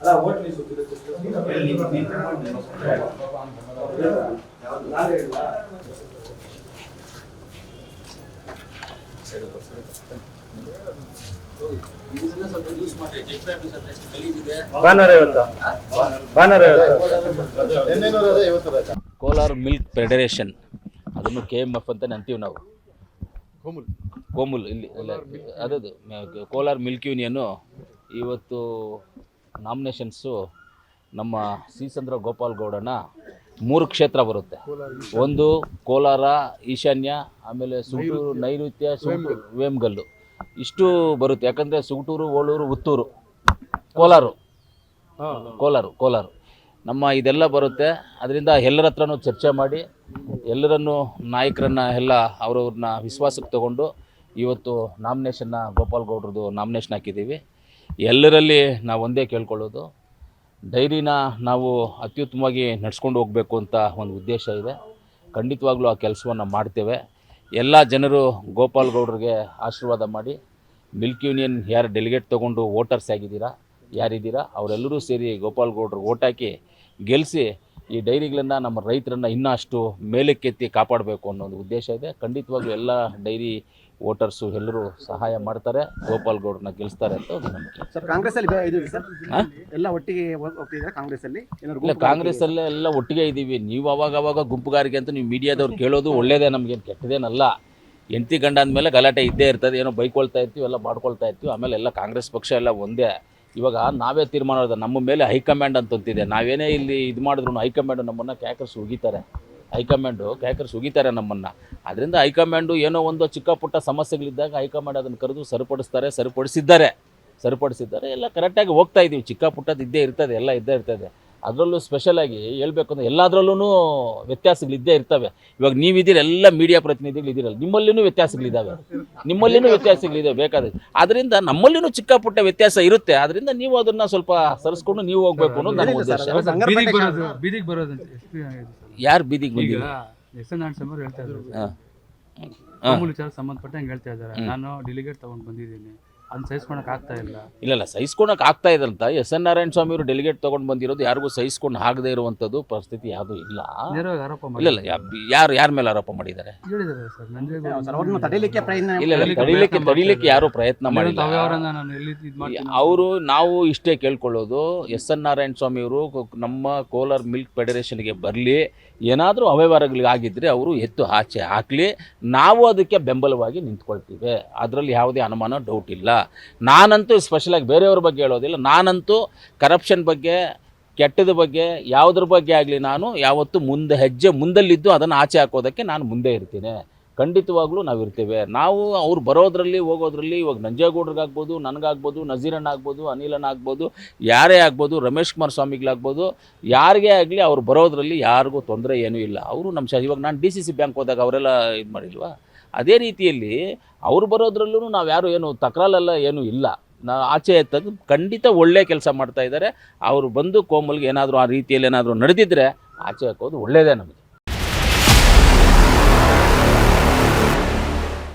ಅಲ್ಲ ಹೋಟ್ಲಿ Kolar milk federation. ಅದನ್ನು ಕೆ ಎಂ ಎಫ್ ಅಂತ ಅಂತೀವಿ ನಾವು. ಕೋಮುಲ್. ಇಲ್ಲಿ ಅದೇ ಕೋಲಾರ್ ಮಿಲ್ಕ್ ಯೂನಿಯನ್ನು ಇವತ್ತು ನಾಮಿನೇಷನ್ಸು ನಮ್ಮ ಶ್ರೀಚಂದ್ರ ಗೋಪಾಲ್ ಗೌಡನ ಮೂರು ಕ್ಷೇತ್ರ ಬರುತ್ತೆ. ಒಂದು ಕೋಲಾರ ಈಶಾನ್ಯ ಆಮೇಲೆ ಸುಗಟೂರು ನೈಋತ್ಯ. ಸುಗಟೂರು ವೇಮಗಲ್ಲು. ಇಷ್ಟು ಬರುತ್ತೆ. ಯಾಕಂದರೆ ಸುಗಟೂರು ಓಳೂರು ಉತ್ತೂರು. ಕೋಲಾರು. ಕೋಲಾರು ಕೋಲಾರು. ನಮ್ಮ ಇದೆಲ್ಲ ಬರುತ್ತೆ. ಅದರಿಂದ ಎಲ್ಲರ ಹತ್ರನೂ ಚರ್ಚೆ ಮಾಡಿ ಎಲ್ಲರನ್ನು ನಾಯಕರನ್ನ ಎಲ್ಲ ಅವ್ರವ್ರನ್ನ ವಿಶ್ವಾಸಕ್ಕೆ ತಗೊಂಡು ಇವತ್ತು ನಾಮಿನೇಷನ್ನ ಗೋಪಾಲ್ ಗೌಡ್ರದ್ದು ನಾಮಿನೇಷನ್ ಹಾಕಿದ್ದೀವಿ. ಎಲ್ಲರಲ್ಲಿ ನಾವು ಒಂದೇ ಕೇಳ್ಕೊಳ್ಳೋದು. ಡೈರಿನ ನಾವು ಅತ್ಯುತ್ತಮವಾಗಿ ನಡ್ಸ್ಕೊಂಡು ಹೋಗಬೇಕು ಅಂತ ಒಂದು ಉದ್ದೇಶ ಇದೆ. ಖಂಡಿತವಾಗ್ಲೂ ಆ ಕೆಲಸವನ್ನು ಮಾಡ್ತೇವೆ. ಎಲ್ಲ ಜನರು ಗೋಪಾಲ್ ಗೌಡ್ರಿಗೆ ಆಶೀರ್ವಾದ ಮಾಡಿ, ಮಿಲ್ಕ್ ಯೂನಿಯನ್ ಯಾರು ಡೆಲಿಗೇಟ್ ತೊಗೊಂಡು ವೋಟರ್ಸ್ ಆಗಿದ್ದೀರಾ, ಯಾರಿದ್ದೀರಾ, ಅವರೆಲ್ಲರೂ ಸೇರಿ ಗೋಪಾಲ್ ಗೌಡ್ರಿಗೆ ಓಟ್ ಹಾಕಿ ಗೆಲ್ಲಿಸಿ ಈ ಡೈರಿಗಳನ್ನು ನಮ್ಮ ರೈತರನ್ನು ಇನ್ನಷ್ಟು ಮೇಲಕ್ಕೆತ್ತಿ ಕಾಪಾಡಬೇಕು ಅನ್ನೋ ಒಂದು ಉದ್ದೇಶ ಇದೆ. ಖಂಡಿತವಾಗ್ಲೂ ಎಲ್ಲ ಡೈರಿ ವೋಟರ್ಸು ಎಲ್ಲರೂ ಸಹಾಯ ಮಾಡ್ತಾರೆ ಗೋಪಾಲ್ ಗೌಡ್ರನ್ನ ಗೆಲ್ಲಿಸ್ತಾರೆ ಅಂತ ಒಂದು ನಂಬಿಕೆ. ಸರ್ ಕಾಂಗ್ರೆಸ್ ಅಲ್ಲಿ ಎಲ್ಲ ಒಟ್ಟಿಗೆ ಕಾಂಗ್ರೆಸ್ ಅಲ್ಲಿ ಇಲ್ಲ ಕಾಂಗ್ರೆಸ್ ಅಲ್ಲೇ ಎಲ್ಲ ಒಟ್ಟಿಗೆ ಇದ್ದೀವಿ. ನೀವು ಅವಾಗ ಅವಾಗ ಗುಂಪುಗಾರಿಕೆ ಅಂತ ನೀವು ಮೀಡಿಯಾದವ್ರು ಕೇಳೋದು ಒಳ್ಳೇದೇ ನಮಗೇನು ಕೆಟ್ಟದೇನಲ್ಲ. ಎಂಟಿ ಗಂಡ ಅಂದಮೇಲೆ ಗಲಾಟೆ ಇದ್ದೇ ಇರ್ತದೆ ಏನೋ ಬೈಕೊಳ್ತಾ ಇರ್ತೀವಿ ಎಲ್ಲ ಮಾಡ್ಕೊಳ್ತಾ ಇರ್ತೀವಿ ಆಮೇಲೆ ಎಲ್ಲ ಕಾಂಗ್ರೆಸ್ ಪಕ್ಷ ಎಲ್ಲ ಒಂದೇ. ಇವಾಗ ನಾವೇ ತೀರ್ಮಾನ ನಮ್ಮ ಮೇಲೆ ಹೈಕಮಾಂಡ್ ಅಂತಂತಿದೆ ನಾವೇನೇ ಇಲ್ಲಿ ಇದು ಮಾಡಿದ್ರು ಹೈಕಮಾಂಡ್ ನಮ್ಮನ್ನು ಕ್ಯಾಕರ್ಸ್ ಉಗಿತಾರೆ. ಹೈಕಮಾಂಡು ಕ್ಯಾಕರ್ಸ್ ಸುಗಿತಾರೆ ನಮ್ಮನ್ನು. ಅದರಿಂದ ಹೈಕಮಾಂಡು ಏನೋ ಒಂದು ಚಿಕ್ಕ ಪುಟ್ಟ ಸಮಸ್ಯೆಗಳಿದ್ದಾಗ ಹೈಕಮಾಂಡ್ ಅದನ್ನು ಕರೆದು ಸರಿಪಡಿಸ್ತಾರೆ, ಸರಿಪಡಿಸಿದ್ದಾರೆ. ಸರಿಪಡಿಸಿದ್ದಾರೆ. ಎಲ್ಲ ಕರೆಕ್ಟಾಗಿ ಹೋಗ್ತಾ ಇದ್ದೀವಿ ಚಿಕ್ಕ ಪುಟ್ಟದ್ದು ಇದ್ದೇ ಇರ್ತದೆ, ಎಲ್ಲ ಇದ್ದೇ ಇರ್ತದೆ. ಅದರಲ್ಲೂ ಸ್ಪೆಷಲಾಗಿ ಹೇಳ್ಬೇಕು ಅಂದರೆ ಎಲ್ಲದರಲ್ಲೂ ವ್ಯತ್ಯಾಸಗಳಿದ್ದೇ ಇರ್ತವೆ. ಇವಾಗ ನೀವಿದ್ದೀರ ಎಲ್ಲ ಮೀಡಿಯಾ ಪ್ರತಿನಿಧಿಗಳು ಇದ್ದೀರಲ್ಲ ನಿಮ್ಮಲ್ಲಿನೂ ವ್ಯತ್ಯಾಸಗಳಿದ್ದಾವೆ ನಿಮ್ಮಲ್ಲಿನೂ ವ್ಯತ್ಯಾಸಗಳಿದೆ ಬೇಕಾದ್ರೆ ಅದರಿಂದ ನಮ್ಮಲ್ಲಿನೂ ಚಿಕ್ಕ ಪುಟ್ಟ ವ್ಯತ್ಯಾಸ ಇರುತ್ತೆ. ಅದರಿಂದ ನೀವು ಅದನ್ನು ಸ್ವಲ್ಪ ಸರಿಸ್ಕೊಂಡು ನೀವು ಹೋಗ್ಬೇಕು ಅನ್ನೋದು ನನ್ನ ಉದ್ದೇಶ. ಅದು ಬೀದಿಗೆ ಶಾಸಕ- ಬರೋದು ಬೀದಿಗೆ ಬರೋದು ಅಂತ ಎಷ್ಟು ಆಗಿದೆ ಸರ್? ಯಾರು ಬೀದಿಗೆ ಬಂದಿಲ್ಲ? ಎಸ್ ಎನ್ ಹೇಳ್ತಾ ಸಂಬಂಧಪಟ್ಟಂಗೆ ಹೇಳ್ತಾ ಇದ್ದಾರೆ. ನಾನು ಡೆಲಿಗೇಟ್ ತಗೊಂಡು ಬಂದಿದ್ದೀನಿ. ಅದನ್ನ ಸಹಿಸ್ಕೊಳಕ್ ಆಗ್ತಾ ಇಲ್ಲ. ಇಲ್ಲ ಇಲ್ಲ ಸಹಿಸ್ಕೊಳಕ್ ಆಗ್ತಾ ಇದಂತ ಎಸ್ ಎನ್ ನಾರಾಯಣ ಸ್ವಾಮಿ ಅವರು ಡೆಲಿಗೇಟ್ ತಗೊಂಡ್ ಬಂದಿರೋದು ಯಾರಿಗೂ ಸಹಿಸ್ಕೊಂಡು ಆಗದೇ ಇರುವಂಥದ್ದು ಪರಿಸ್ಥಿತಿ ಯಾವುದು ಇಲ್ಲ. ನೇರವಾಗಿ ಆರೋಪ ಇಲ್ಲ ಇಲ್ಲ ಯಾ- ಯಾರು ಯಾರ ಮೇಲೆ ಆರೋಪ ಮಾಡಿದ್ದಾರೆ? ಹೇಳಿದ್ದಾರೆ ಸರ್ ನಂಜೇಗೌಡ ಸರ್ ಅವ್ರನ್ನ ತಡೀಲಿಕ್ಕೆ ಪ್ರಯತ್ನ ಇಲ್ಲ ಇಲ್ಲ ತಡಿಲಿಕ್ಕೆ ತಡಿಲಿಕ್ಕೆ ಯಾರು ಪ್ರಯತ್ನ ಮಾಡಿಲ್ಲ. ಅವ್ಯವಹಾರನ ನಾನು ಎಲ್ಲಿ ಇದು ಮಾಡ್ತೀನಿ? ಅವರು ನಾವು ಇಷ್ಟೇ ಕೇಳ್ಕೊಳ್ಳೋದು ಎಸ್ ಎನ್ ನಾರಾಯಣ ಸ್ವಾಮಿ ಅವರು ನಮ್ಮ ಕೋಲಾರ್ ಮಿಲ್ಕ್ ಫೆಡರೇಷನ್ಗೆ ಬರಲಿ ಏನಾದರೂ ಅವ್ಯವಹಾರಗಳಿಗಾಗಿದ್ದರೆ ಅವರು ಎತ್ತು ಆಚೆ ಹಾಕಲಿ ನಾವು ಅದಕ್ಕೆ ಬೆಂಬಲವಾಗಿ ನಿಂತ್ಕೊಳ್ತೀವಿ. ಅದರಲ್ಲಿ ಯಾವುದೇ ಅನುಮಾನ ಡೌಟ್ ಇಲ್ಲ. ನಾನಂತೂ ಸ್ಪೆಷಲಾಗಿ ಬೇರೆಯವ್ರ ಬಗ್ಗೆ ಹೇಳೋದಿಲ್ಲ. ನಾನಂತೂ ಕರಪ್ಷನ್ ಬಗ್ಗೆ, ಕೆಟ್ಟದ ಬಗ್ಗೆ, ಯಾವುದ್ರ ಬಗ್ಗೆ ಆಗಲಿ ನಾನು ಯಾವತ್ತೂ ಮುಂದೆ ಹೆಜ್ಜೆ ಮುಂದಲ್ಲಿದ್ದು ಅದನ್ನು ಆಚೆ ಹಾಕೋದಕ್ಕೆ ನಾನು ಮುಂದೆ ಇರ್ತೀನಿ. ಖಂಡಿತವಾಗ್ಲೂ ನಾವು ಇರ್ತೇವೆ. ನಾವು ಅವ್ರು ಬರೋದ್ರಲ್ಲಿ, ಹೋಗೋದ್ರಲ್ಲಿ ಇವಾಗ ನಂಜೇಗೌಡ್ರಿಗಾಗ್ಬೋದು ನನಗಾಗ್ಬೋದು, ನಜೀರಣ್ಣ ಆಗ್ಬೋದು, ಅನಿಲಣ್ಣ ಆಗ್ಬೋದು, ಯಾರೇ ಆಗ್ಬೋದು, ರಮೇಶ್ ಕುಮಾರ್ ಸ್ವಾಮಿಗಳಾಗ್ಬೋದು, ಯಾರಿಗೇ ಆಗಲಿ ಅವ್ರು ಬರೋದ್ರಲ್ಲಿ ಯಾರಿಗೂ ತೊಂದರೆ ಏನೂ ಇಲ್ಲ. ಅವರು ನಮ್ಮ ಇವಾಗ ನಾನು ಡಿ ಸಿ ಸಿ ಬ್ಯಾಂಕ್ ಹೋದಾಗ ಅವರೆಲ್ಲ ಇದು ಮಾಡಿಲ್ವಾ? ಅದೇ ರೀತಿಯಲ್ಲಿ ಅವ್ರು ಬರೋದ್ರಲ್ಲೂ ನಾವು ಯಾರು ಏನು ತಕರಾಲೆಲ್ಲ ಏನೂ ಇಲ್ಲ. ನಾ ಆಚೆ ತೆಗೆದು ಖಂಡಿತ ಒಳ್ಳೆ ಕೆಲಸ ಮಾಡ್ತಾ ಇದ್ದಾರೆ ಅವರು ಬಂದು ಕೋಮಲ್ಗೆ ಏನಾದರೂ ಆ ರೀತಿಯಲ್ಲಿ ಏನಾದರೂ ನಡೆದಿದ್ದರೆ ಆಚೆ ಹಾಕೋದು ಒಳ್ಳೆಯದೇ ನಮಗೆ.